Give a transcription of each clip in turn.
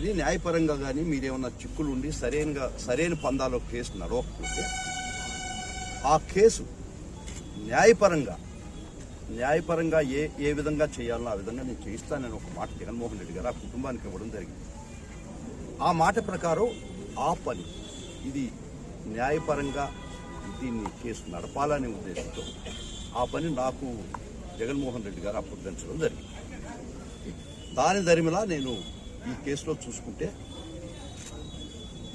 కానీ న్యాయపరంగా కానీ మీరేమన్నా చిక్కులు ఉండి సరైనగా సరైన పందాలో కేసు నడవకపోతే ఆ కేసు న్యాయపరంగా న్యాయపరంగా ఏ ఏ విధంగా చేయాలో ఆ విధంగా నేను చేయిస్తానని ఒక మాట జగన్మోహన్ రెడ్డి గారు ఆ కుటుంబానికి ఇవ్వడం జరిగింది. ఆ మాట ప్రకారం ఆ పని ఇది న్యాయపరంగా దీన్ని కేసు నడపాలనే ఉద్దేశంతో ఆ పని నాకు జగన్మోహన్ రెడ్డి గారు అప్పగించడం జరిగింది. దాని దరిమిలా నేను ఈ కేసులో చూసుకుంటే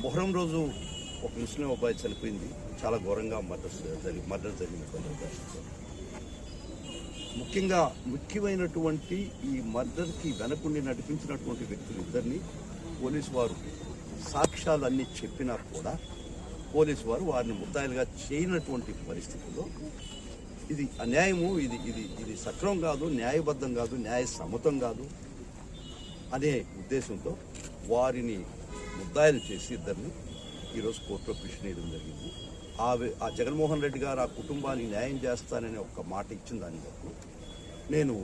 మొహరం రోజు ఒక ముస్లిం అబ్బాయి చనిపోయింది. చాలా ఘోరంగా మర్డర్ జరిగి మర్డర్ జరిగింది ముఖ్యంగా ముఖ్యమైనటువంటి ఈ మర్డర్కి వెనకుండి నడిపించినటువంటి వ్యక్తులు ఇద్దరిని పోలీసు వారు సాక్ష్యాలు అన్ని చెప్పినా కూడా పోలీసు వారు వారిని ముద్దాయిలుగా చేయనటువంటి పరిస్థితుల్లో ఇది అన్యాయము ఇది ఇది ఇది సక్రమం కాదు న్యాయబద్ధం కాదు న్యాయ సమ్మతం కాదు. అనే ఉద్దేశంతో వారిని ముద్దాయిలు చేసి ఇద్దరిని ఈరోజు కోర్టులో పిటిషన్ వేయడం జరిగింది. ఆ ఆ జగన్మోహన్ రెడ్డి గారు ఆ కుటుంబానికి న్యాయం చేస్తానని ఒక మాట ఇచ్చిన దాని వరకు నేను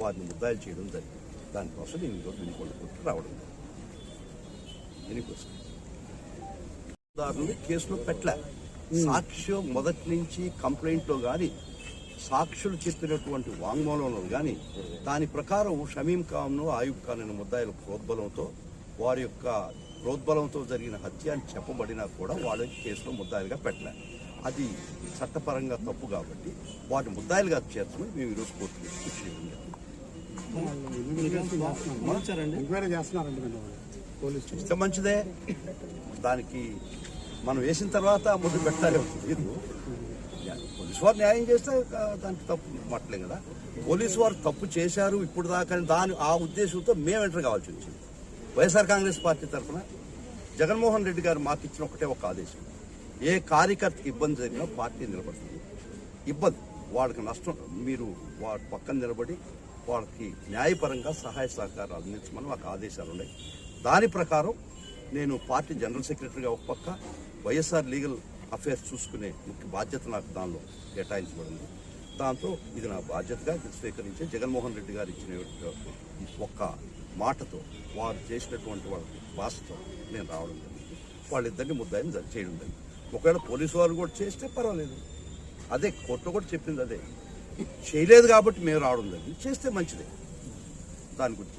వారిని ముద్దాయిలు చేయడం జరిగింది. దానికోసం నేను ఈరోజు వినికొండ కోర్టు రావడం దారులు కేసులో పెట్టలే. సాక్ష్యం మొదటి నుంచి కంప్లైంట్లో కానీ సాక్షులు చెప్పినటువంటి వాంగ్మూలంలో కానీ దాని ప్రకారం షమీం ఖాన్ను ఆయుబ్ ఖాన్ అనే ముద్దాయిల ప్రోద్బలంతో వారి యొక్క ప్రోద్బలంతో జరిగిన హత్య అని చెప్పబడినా కూడా వాళ్ళ కేసులో ముద్దాయిలుగా పెట్టలే. అది చట్టపరంగా తప్పు కాబట్టి వాటిని ముద్దాయిలుగా చేర్చమని మేము ఈరోజు కోర్టులో ఇస్తే మంచిదే. దానికి మనం వేసిన తర్వాత ముందు పెట్టాలి పోలీసు వారు న్యాయం చేస్తే దానికి తప్పు మట్టలేం కదా. పోలీసు వారు తప్పు చేశారు ఇప్పుడు దాకా అని దాని ఆ ఉద్దేశంతో మేము ఎంటర్ కావాల్సి వచ్చింది. వైఎస్ఆర్ కాంగ్రెస్ పార్టీ తరఫున జగన్మోహన్ రెడ్డి గారు మాకు ఇచ్చిన ఒకటే ఒక ఆదేశం. ఏ కార్యకర్తకి ఇబ్బంది జరిగినా పార్టీ నిలబడుతుంది. ఇబ్బంది. వాళ్ళకి నష్టం. మీరు వాడి పక్కన నిలబడి వాళ్ళకి న్యాయపరంగా సహాయ సహకారాలు అందించమని మాకు ఆదేశాలు ఉన్నాయి. దాని ప్రకారం నేను పార్టీ జనరల్ సెక్రటరీగా ఒక పక్క వైఎస్ఆర్ లీగల్ అఫైర్స్ చూసుకునే ముఖ్య బాధ్యత నాకు దానిలో కేటాయించబడింది. దాంతో ఇది నా బాధ్యతగా స్వీకరించే స్వీకరించి జగన్మోహన్ రెడ్డి గారు ఇచ్చిన ఒక్క మాటతో వారు చేసినటువంటి వాళ్ళ భాషతో నేను రావడం జరిగింది. వాళ్ళిద్దరిని ముద్దాయిని చేయడం జరిగింది. ఒకవేళ పోలీసు వారు కూడా చేస్తే పర్వాలేదు. అదే కోర్టులో కూడా చెప్పింది అదే. చేయలేదు కాబట్టి మేము రావడం జరిగింది. చేస్తే మంచిదే. దాని గురించి.